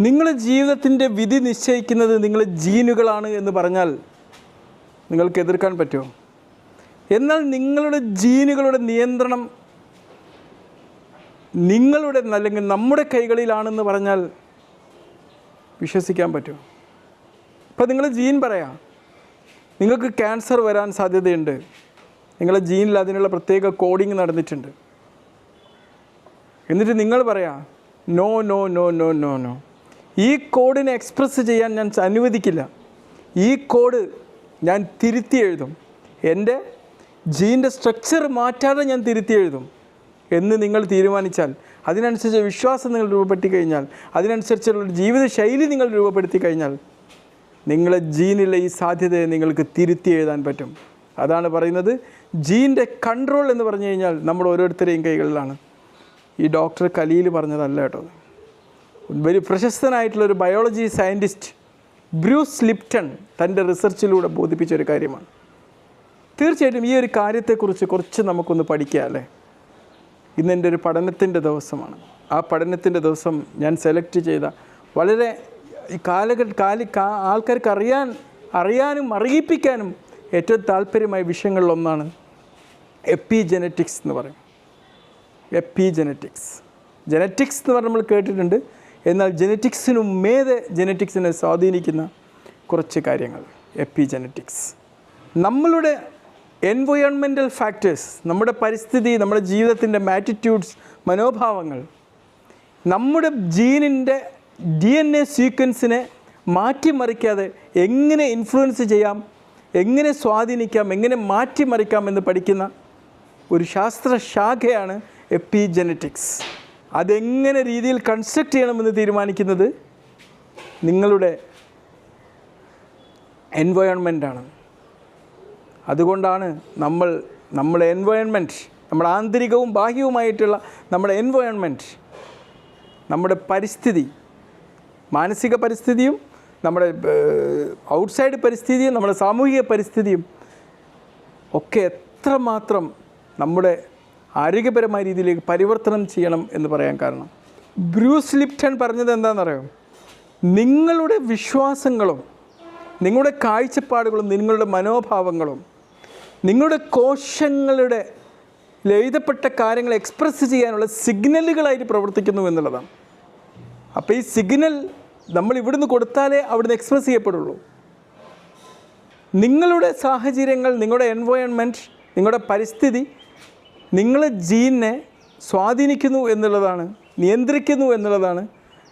നിങ്ങളുടെ ജീവിതത്തിന്റെ വിധി നിശ്ചയിക്കുന്നത് നിങ്ങളുടെ ജീനുകളാണ് എന്ന് പറഞ്ഞാൽ നിങ്ങൾക്ക് എതിർക്കാൻ പറ്റുമോ? എന്നാൽ നിങ്ങളുടെ ജീനുകളുടെ നിയന്ത്രണം നിങ്ങളുടെ അല്ലെങ്കിൽ നമ്മുടെ കൈകളിലാണെന്ന് പറഞ്ഞാൽ വിശ്വസിക്കാൻ പറ്റുമോ? ഇപ്പം നിങ്ങൾ ജീൻ പറയാം. നിങ്ങൾക്ക് ക്യാൻസർ വരാൻ സാധ്യതയുണ്ട്. നിങ്ങളുടെ ജീനിൽ അതിനുള്ള പ്രത്യേക കോഡിങ് നടന്നിട്ടുണ്ട്. എന്നിട്ട് നിങ്ങൾ പറയാം no no no no no no. ഈ കോഡിനെ എക്സ്പ്രസ് ചെയ്യാൻ ഞാൻ അനുവദിക്കില്ല. ഈ കോഡ് ഞാൻ തിരുത്തി എഴുതും. എന്റെ ജീന്റെ സ്ട്രക്ചർ മാറ്റാതെ ഞാൻ തിരുത്തി എഴുതും. എന്ന് നിങ്ങൾ തീരുമാനിച്ചാൽ അതിനനുസരിച്ച് വിശ്വാസം നിങ്ങൾ രൂപപ്പെടുത്തി കഴിഞ്ഞാൽ അതിനനുസരിച്ചുള്ള ജീവിത ശൈലി നിങ്ങൾ രൂപപ്പെടുത്തി കഴിഞ്ഞാൽ നിങ്ങളെ ജീനിലെ ഈ സാധ്യതയെ നിങ്ങൾക്ക് തിരുത്തി എഴുതാൻ പറ്റും. അതാണ് പറയുന്നത്. ജീന്റെ കൺട്രോൾ എന്ന് പറഞ്ഞു കഴിഞ്ഞാൽ നമ്മൾ ഓരോരുത്തരെയും കൈകളിലാണ്. ഈ ഡോക്ടർ കലീൽ പറഞ്ഞതല്ല കേട്ടോ വലിയ പ്രശസ്തനായിട്ടുള്ള ഒരു ബയോളജി സയന്റിസ്റ്റ് ബ്രൂസ് ലിപ്റ്റൺ തന്റെ റിസർച്ചിലൂടെ ബോധിപ്പിച്ച ഒരു കാര്യമാണ്. തീർച്ചയായിട്ടും ഈ ഒരു കാര്യത്തെക്കുറിച്ച് കുറച്ച് നമുക്കൊന്ന് പഠിക്കുക അല്ലേ? ഇന്ന് എന്റെ ഒരു പഠനത്തിന്റെ ദിവസമാണ്. ആ പഠനത്തിന്റെ ദിവസം ഞാൻ സെലക്ട് ചെയ്ത വളരെ കാലഘട്ട കാലി ആൾക്കാർക്ക് അറിയാൻ അറിയാനും അറിയിപ്പിക്കാനും ഏറ്റവും താല്പര്യമായ വിഷയങ്ങളിലൊന്നാണ് എപ്പി ജനറ്റിക്സ് എന്ന് പറയും എപ്പി ജനറ്റിക്സ് ജനറ്റിക്സ് എന്ന് പറഞ്ഞാൽ നമ്മൾ കേട്ടിട്ടുണ്ട്. എന്നാൽ ജനറ്റിക്സിനും മേതെ ജനറ്റിക്സിനെ സ്വാധീനിക്കുന്ന കുറച്ച് കാര്യങ്ങൾ. Epigenetics. നമ്മളുടെ എൻവയോൺമെന്റൽ ഫാക്ടേഴ്സ് നമ്മുടെ പരിസ്ഥിതി നമ്മുടെ ജീവിതത്തിന്റെ മാറ്റിറ്റ്യൂഡ്സ് മനോഭാവങ്ങൾ നമ്മുടെ ജീനിന്റെ ഡി എൻ എ സീക്വൻസിനെ മാറ്റിമറിക്കാതെ എങ്ങനെ ഇൻഫ്ലുവൻസ് ചെയ്യാം എങ്ങനെ സ്വാധീനിക്കാം എങ്ങനെ മാറ്റിമറിക്കാം എന്ന് പഠിക്കുന്ന ഒരു ശാസ്ത്രശാഖയാണ് എപ്പി ജനറ്റിക്സ്. അതെങ്ങനെ രീതിയിൽ കൺസ്ട്രക്ട് ചെയ്യണമെന്ന് തീരുമാനിക്കുന്നത് നിങ്ങളുടെ എൻവയോൺമെന്റാണ് അതുകൊണ്ടാണ് നമ്മൾ നമ്മുടെ എൻവയോൺമെന്റ് നമ്മുടെ ആന്തരികവും ബാഹ്യവുമായിട്ടുള്ള നമ്മുടെ എൻവയോൺമെന്റ് നമ്മുടെ പരിസ്ഥിതി മാനസിക പരിസ്ഥിതിയും നമ്മുടെ ഔട്ട്സൈഡ് പരിസ്ഥിതിയും നമ്മുടെ സാമൂഹിക പരിസ്ഥിതിയും ഒക്കെ എത്രമാത്രം നമ്മുടെ ആരോഗ്യപരമായ രീതിയിലേക്ക് പരിവർത്തനം ചെയ്യണം എന്ന് പറയാൻ കാരണം. ബ്രൂസ് ലിപ്റ്റൺ പറഞ്ഞത് എന്താണെന്നറിയോ? നിങ്ങളുടെ വിശ്വാസങ്ങളും നിങ്ങളുടെ കാഴ്ചപ്പാടുകളും നിങ്ങളുടെ മനോഭാവങ്ങളും നിങ്ങളുടെ കോശങ്ങളുടെ എഴുതപ്പെട്ട കാര്യങ്ങൾ എക്സ്പ്രസ് ചെയ്യാനുള്ള സിഗ്നലുകളായിട്ട് പ്രവർത്തിക്കുന്നു എന്നുള്ളതാണ്. അപ്പോൾ ഈ സിഗ്നൽ നമ്മൾ ഇവിടുന്ന് കൊടുത്താലേ അവിടുന്ന് എക്സ്പ്രസ് ചെയ്യപ്പെടുള്ളൂ. നിങ്ങളുടെ സാഹചര്യങ്ങൾ നിങ്ങളുടെ എൻവയോൺമെന്റ് നിങ്ങളുടെ പരിസ്ഥിതി നിങ്ങളെ ജീനിനെ സ്വാധീനിക്കുന്നു എന്നുള്ളതാണ് നിയന്ത്രിക്കുന്നു എന്നുള്ളതാണ്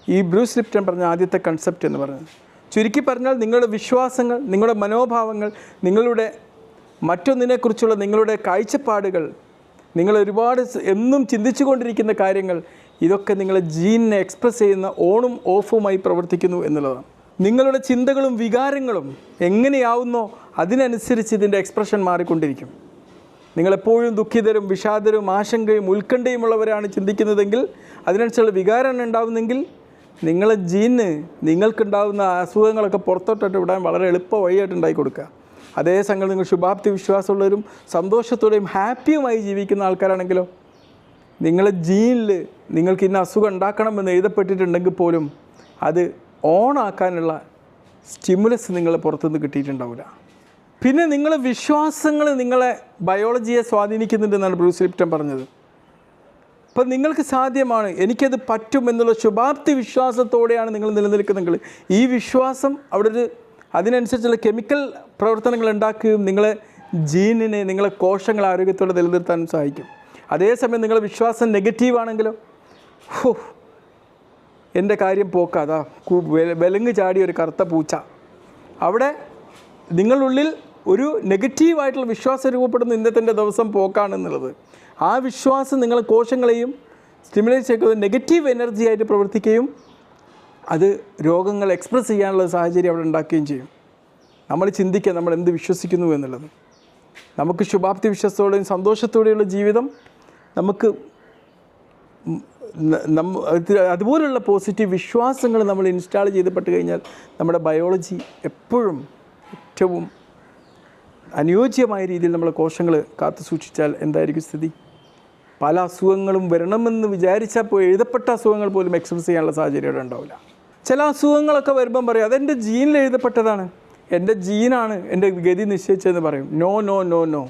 ഈ ബ്രൂസ് ലിപ്റ്റൺ പറഞ്ഞ ആദ്യത്തെ കൺസെപ്റ്റ് എന്ന് പറയുന്നത് ചുരുക്കി പറഞ്ഞാൽ നിങ്ങളുടെ വിശ്വാസങ്ങൾ നിങ്ങളുടെ മനോഭാവങ്ങൾ നിങ്ങളുടെ മറ്റൊന്നിനെക്കുറിച്ചുള്ള നിങ്ങളുടെ കാഴ്ചപ്പാടുകൾ നിങ്ങൾ ഒരുപാട് എന്നും ചിന്തിച്ചു കൊണ്ടിരിക്കുന്ന കാര്യങ്ങൾ ഇതൊക്കെ നിങ്ങളെ ജീനിനെ എക്സ്പ്രസ് ചെയ്യുന്ന ഓണും ഓഫുമായി പ്രവർത്തിക്കുന്നു എന്നുള്ളതാണ്. നിങ്ങളുടെ ചിന്തകളും വികാരങ്ങളും എങ്ങനെയാവുന്നോ അതിനനുസരിച്ച് ഇതിന്റെ എക്സ്പ്രഷൻ മാറിക്കൊണ്ടിരിക്കും. നിങ്ങളെപ്പോഴും ദുഃഖിതരും വിഷാദരും ആശങ്കയും ഉത്കണ്ഠയുമുള്ളവരാണ് ചിന്തിക്കുന്നതെങ്കിൽ അതിനനുസരിച്ചുള്ള വികാരമാണ് ഉണ്ടാവുന്നെങ്കിൽ നിങ്ങളെ ജീന് നിങ്ങൾക്കുണ്ടാകുന്ന അസുഖങ്ങളൊക്കെ പുറത്തോട്ടിട്ട് വിടാൻ വളരെ എളുപ്പ വഴിയായിട്ട് ഉണ്ടാക്കി കൊടുക്കുക. അതേ സംഘം നിങ്ങൾ ശുഭാപ്തി വിശ്വാസമുള്ളവരും സന്തോഷത്തോടെയും ഹാപ്പിയുമായി ജീവിക്കുന്ന ആൾക്കാരാണെങ്കിലോ നിങ്ങളെ ജീനിൽ നിങ്ങൾക്ക് ഇന്ന അസുഖം ഉണ്ടാക്കണമെന്ന് എഴുതപ്പെട്ടിട്ടുണ്ടെങ്കിൽ പോലും അത് ഓണാക്കാനുള്ള സ്റ്റിമുലസ് നിങ്ങളെ പുറത്തുനിന്ന് കിട്ടിയിട്ടുണ്ടാവില്ല. പിന്നെ നിങ്ങൾ വിശ്വാസങ്ങൾ നിങ്ങളെ ബയോളജിയെ സ്വാധീനിക്കുന്നുണ്ടെന്നാണ് ബ്രൂസ് ലിപ്റ്റം പറഞ്ഞത്. അപ്പം നിങ്ങൾക്ക് സാധ്യമാണ് എനിക്കത് പറ്റും എന്നുള്ള ശുഭാപ്തി വിശ്വാസത്തോടെയാണ് നിങ്ങൾ നിലനിൽക്കുന്നെങ്കിൽ ഈ വിശ്വാസം അവിടെ ഒരു അതിനനുസരിച്ചുള്ള കെമിക്കൽ പ്രവർത്തനങ്ങൾ ഉണ്ടാക്കുകയും നിങ്ങളെ ജീനിനെ നിങ്ങളെ കോശങ്ങൾ ആരോഗ്യത്തോടെ നിലനിർത്താനും സഹായിക്കും. അതേസമയം നിങ്ങളുടെ വിശ്വാസം നെഗറ്റീവാണെങ്കിലോ ഹോ എന്റെ കാര്യം പോക്കാതാ വിലങ്ങ് ചാടിയ ഒരു കറുത്ത പൂച്ച. അവിടെ നിങ്ങളുള്ളിൽ ഒരു നെഗറ്റീവായിട്ടുള്ള വിശ്വാസം രൂപപ്പെടുന്ന ഇന്നത്തെ ദിവസം പോക്കാണെന്നുള്ളത് ആ വിശ്വാസം നിങ്ങളെ കോശങ്ങളെയും സ്റ്റിമുലേറ്റ് ചെയ്യുന്നത് നെഗറ്റീവ് എനർജി ആയിട്ട് പ്രവർത്തിക്കുകയും അത് രോഗങ്ങൾ എക്സ്പ്രസ് ചെയ്യാനുള്ള സാഹചര്യം അവിടെ ഉണ്ടാക്കുകയും ചെയ്യും. നമ്മൾ ചിന്തിക്കുക നമ്മൾ എന്ത് വിശ്വസിക്കുന്നു എന്നുള്ളത്. നമുക്ക് ശുഭാപ്തി വിശ്വാസത്തോടെയും സന്തോഷത്തോടെയുള്ള ജീവിതം നമുക്ക് അതുപോലുള്ള പോസിറ്റീവ് വിശ്വാസങ്ങൾ നമ്മൾ ഇൻസ്റ്റാൾ ചെയ്തപ്പെട്ട് കഴിഞ്ഞാൽ നമ്മുടെ ബയോളജി എപ്പോഴും ഏറ്റവും അനുയോജ്യമായ രീതിയിൽ നമ്മൾ കോശങ്ങൾ കാത്തു സൂക്ഷിച്ചാൽ എന്തായിരിക്കും സ്ഥിതി? പല അസുഖങ്ങളും വരണമെന്ന് വിചാരിച്ചാൽ പോയി എഴുതപ്പെട്ട അസുഖങ്ങൾ പോലും എക്സ്പ്രസ് ചെയ്യാനുള്ള സാഹചര്യം ഇവിടെ ഉണ്ടാവില്ല. ചില അസുഖങ്ങളൊക്കെ വരുമ്പം പറയും അതെന്റെ ജീനിൽ എഴുതപ്പെട്ടതാണ്. എന്റെ ജീനാണ് എന്റെ ഗതി നിശ്ചയിച്ചതെന്ന് പറയും. No no no no.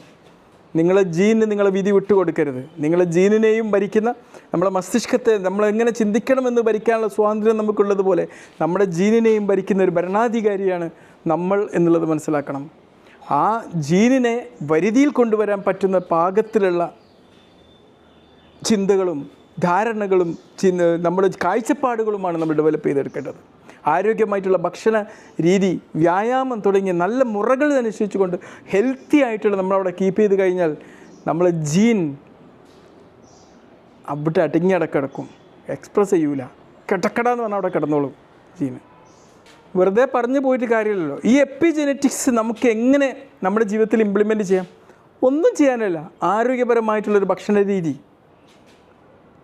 നിങ്ങളെ ജീനിന് നിങ്ങളെ വിധി വിട്ടുകൊടുക്കരുത് നിങ്ങളെ ജീനിനെയും ഭരിക്കുന്ന നമ്മളെ മസ്തിഷ്കത്തെ നമ്മൾ എങ്ങനെ ചിന്തിക്കണമെന്ന് ഭരിക്കാനുള്ള സ്വാതന്ത്ര്യം നമുക്കുള്ളതുപോലെ നമ്മുടെ ജീനിനെയും ഭരിക്കുന്ന ഒരു ഭരണാധികാരിയാണ് നമ്മൾ എന്നുള്ളത് മനസ്സിലാക്കണം. ആ ജീനിനെ വരുതിയിൽ കൊണ്ടുവരാൻ പറ്റുന്ന പാകത്തിലുള്ള ചിന്തകളും ധാരണകളും ചിന്ത നമ്മുടെ കാഴ്ചപ്പാടുകളുമാണ് നമ്മൾ ഡെവലപ്പ് ചെയ്തെടുക്കേണ്ടത്. ആരോഗ്യമായിട്ടുള്ള ഭക്ഷണ രീതി വ്യായാമം തുടങ്ങിയ നല്ല മുറകൾ അനുസരിച്ചുകൊണ്ട് ഹെൽത്തി ആയിട്ടുള്ള നമ്മളവിടെ കീപ്പ് ചെയ്ത് കഴിഞ്ഞാൽ നമ്മളെ ജീൻ അവിടെ അടങ്ങി അടക്കിടക്കും എക്സ്പ്രസ് ചെയ്യൂല. കിടക്കട എന്ന് പറഞ്ഞാൽ അവിടെ കിടന്നോളും ജീന്. വെറുതെ പറഞ്ഞു പോയിട്ട് കാര്യമില്ലല്ലോ. ഈ എപ്പിജെനറ്റിക്സ് നമുക്ക് എങ്ങനെ നമ്മുടെ ജീവിതത്തിൽ ഇംപ്ലിമെന്റ് ചെയ്യാം? ഒന്നും ചെയ്യാനല്ല. ആരോഗ്യപരമായിട്ടുള്ളൊരു ഭക്ഷണ രീതി.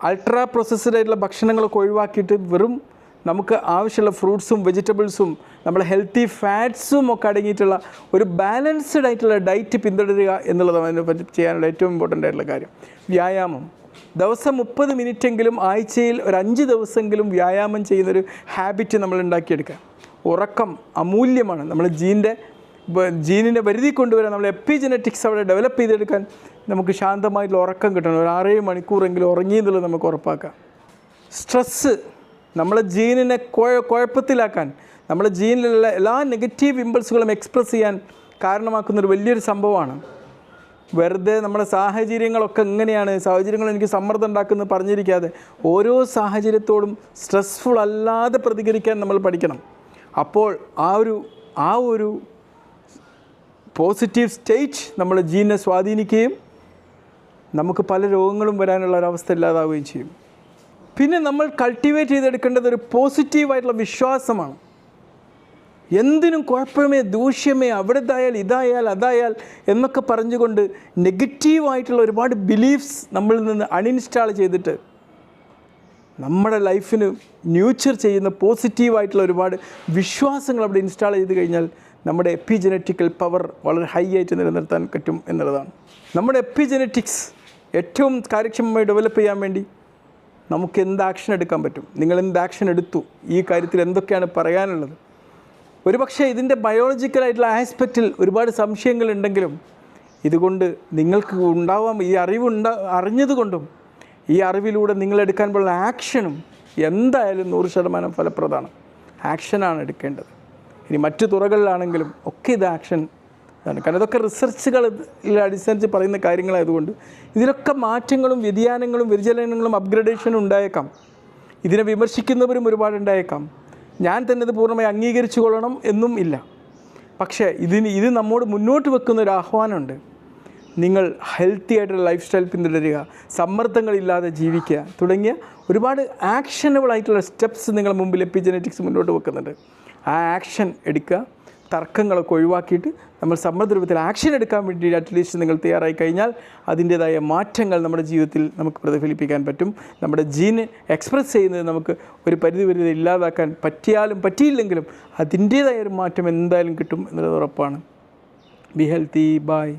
അൾട്രാ പ്രോസസ്ഡ് ആയിട്ടുള്ള ഭക്ഷണങ്ങളൊക്കെ ഒഴിവാക്കിയിട്ട് വെറും നമുക്ക് ആവശ്യമുള്ള ഫ്രൂട്ട്സും വെജിറ്റബിൾസും നമ്മളെ ഹെൽത്തി ഫാറ്റ്സും ഒക്കെ അടങ്ങിയിട്ടുള്ള ഒരു ബാലൻസ്ഡ് ആയിട്ടുള്ള ഡയറ്റ് പിന്തുടരുക എന്നുള്ളതാണ് അതിനെ പറ്റി ചെയ്യാനുള്ള ഏറ്റവും ഇമ്പോർട്ടന്റ് ആയിട്ടുള്ള കാര്യം. വ്യായാമം. ദിവസം മുപ്പത് മിനിറ്റെങ്കിലും ആഴ്ചയിൽ ഒരു അഞ്ച് ദിവസമെങ്കിലും വ്യായാമം ചെയ്യുന്നൊരു ഹാബിറ്റ് നമ്മൾ ഉണ്ടാക്കിയെടുക്കുക. ഉറക്കം അമൂല്യമാണ്. നമ്മൾ ജീന്റെ ജീനിന്റെ പരിധി കൊണ്ടുവരാൻ നമ്മൾ എപ്പിജനറ്റിക്സ് അവിടെ ഡെവലപ്പ് ചെയ്തെടുക്കാൻ നമുക്ക് ശാന്തമായിട്ടുള്ള ഉറക്കം കിട്ടണം. ഒരു ആറേഴ് മണിക്കൂറെങ്കിലും ഉറങ്ങി എന്നുള്ളത് നമുക്ക് ഉറപ്പാക്കാം. സ്ട്രെസ്സ് നമ്മളെ ജീനിനെ കുഴ കുഴപ്പത്തിലാക്കാൻ നമ്മുടെ ജീനിലുള്ള എല്ലാ നെഗറ്റീവ് ഇമ്പൾസുകളും എക്സ്പ്രസ് ചെയ്യാൻ കാരണമാക്കുന്നൊരു വലിയൊരു സംഭവമാണ്. വെറുതെ നമ്മുടെ സാഹചര്യങ്ങളൊക്കെ എങ്ങനെയാണ്? സാഹചര്യങ്ങൾ എനിക്ക് സമ്മർദ്ദം ഉണ്ടാക്കുന്നത് പറഞ്ഞിരിക്കാതെ ഓരോ സാഹചര്യത്തോടും സ്ട്രെസ്ഫുൾ അല്ലാതെ പ്രതികരിക്കാൻ നമ്മൾ പഠിക്കണം. അപ്പോൾ ആ ഒരു ആ ഒരു പോസിറ്റീവ് സ്റ്റേറ്റ് നമ്മുടെ ജീനെ സ്വാധീനിക്കുകയും നമുക്ക് പല രോഗങ്ങളും വരാനുള്ള ഒരവസ്ഥ ഇല്ലാതാവുകയും ചെയ്യും. പിന്നെ നമ്മൾ കൾട്ടിവേറ്റ് ചെയ്തെടുക്കേണ്ടത് ഒരു പോസിറ്റീവായിട്ടുള്ള വിശ്വാസമാണ്. എന്തിനും കുഴപ്പമേ ദൂഷ്യമേ അവിടെതായാൽ ഇതായാൽ അതായാൽ എന്നൊക്കെ പറഞ്ഞുകൊണ്ട് നെഗറ്റീവായിട്ടുള്ള ഒരുപാട് ബിലീഫ്സ് നമ്മളിൽ നിന്ന് അൺഇൻസ്റ്റാൾ ചെയ്തിട്ട് നമ്മുടെ ലൈഫിന് ന്യൂച്ചർ ചെയ്യുന്ന പോസിറ്റീവായിട്ടുള്ള ഒരുപാട് വിശ്വാസങ്ങൾ അവിടെ ഇൻസ്റ്റാൾ ചെയ്ത് കഴിഞ്ഞാൽ നമ്മുടെ എപ്പിജനറ്റിക്കൽ പവർ വളരെ ഹൈ ആയിട്ട് നിലനിർത്താൻ പറ്റും എന്നുള്ളതാണ്. നമ്മുടെ എപ്പിജനറ്റിക്സ് ഏറ്റവും കാര്യക്ഷമമായി ഡെവലപ്പ് ചെയ്യാൻ വേണ്ടി നമുക്ക് എന്ത് ആക്ഷൻ എടുക്കാൻ പറ്റും? നിങ്ങൾ എന്ത് ആക്ഷൻ എടുത്തു? ഈ കാര്യത്തിൽ എന്തൊക്കെയാണ് പറയാനുള്ളത്? ഒരുപക്ഷെ ഇതിന്റെ ബയോളജിക്കലായിട്ടുള്ള ആസ്പെക്റ്റിൽ ഒരുപാട് സംശയങ്ങളുണ്ടെങ്കിലും ഇതുകൊണ്ട് നിങ്ങൾക്ക് ഉണ്ടാവാം ഈ അറിവുണ്ടാ അറിഞ്ഞതുകൊണ്ടും ഈ അറിവിലൂടെ നിങ്ങൾ എടുക്കാൻ പോകുന്ന ആക്ഷനും എന്തായാലും നൂറ് ശതമാനം ഫലപ്രദമാണ്. ആക്ഷനാണ് എടുക്കേണ്ടത്. ഇനി മറ്റു തുറകളിലാണെങ്കിലും ഒക്കെ ഇത് ആക്ഷൻ ഇതാണ് കാരണം ഇതൊക്കെ റിസർച്ചുകൾ അടിസ്ഥാനിച്ച് പറയുന്ന കാര്യങ്ങളായതുകൊണ്ട് ഇതിലൊക്കെ മാറ്റങ്ങളും വ്യതിയാനങ്ങളും വ്യതിചലനങ്ങളും അപ്ഗ്രഡേഷനും ഉണ്ടായേക്കാം. ഇതിനെ വിമർശിക്കുന്നവരും ഒരുപാട് ഉണ്ടായേക്കാം. ഞാൻ തന്നെ ഇത് പൂർണമായി അംഗീകരിച്ചു കൊള്ളണം എന്നും ഇല്ല. പക്ഷേ ഇതിന് ഇത് നമ്മോട് മുന്നോട്ട് വെക്കുന്ന ഒരു ആഹ്വാനമുണ്ട്. നിങ്ങൾ ഹെൽത്തി ആയിട്ടുള്ള ലൈഫ് സ്റ്റൈൽ പിന്തുടരുക സമ്മർദ്ദങ്ങളില്ലാതെ ജീവിക്കുക തുടങ്ങിയ ഒരുപാട് ആക്ഷനബിൾ ആയിട്ടുള്ള സ്റ്റെപ്സ് നിങ്ങൾ മുമ്പിൽ എപ്പിജനറ്റിക്സ് മുന്നോട്ട് വെക്കുന്നുണ്ട്. ആ ആക്ഷൻ എടുക്കുക തർക്കങ്ങളൊക്കെ ഒഴിവാക്കിയിട്ട് നമ്മൾ സമ്മർദ്ദരൂപത്തിൽ ആക്ഷൻ എടുക്കാൻ വേണ്ടി അറ്റ്ലീസ്റ്റ് നിങ്ങൾ തയ്യാറായി കഴിഞ്ഞാൽ അതിന്റേതായ മാറ്റങ്ങൾ നമ്മുടെ ജീവിതത്തിൽ നമുക്ക് പ്രതിഫലിപ്പിക്കാൻ പറ്റും. നമ്മുടെ ജീന് എക്സ്പ്രസ് ചെയ്യുന്നത് നമുക്ക് ഒരു പരിധി വരെ ഇല്ലാതാക്കാൻ പറ്റിയാലും പറ്റിയില്ലെങ്കിലും അതിന്റേതായ ഒരു മാറ്റം എന്തായാലും കിട്ടും എന്നുള്ളത് ഉറപ്പാണ്. Be healthy by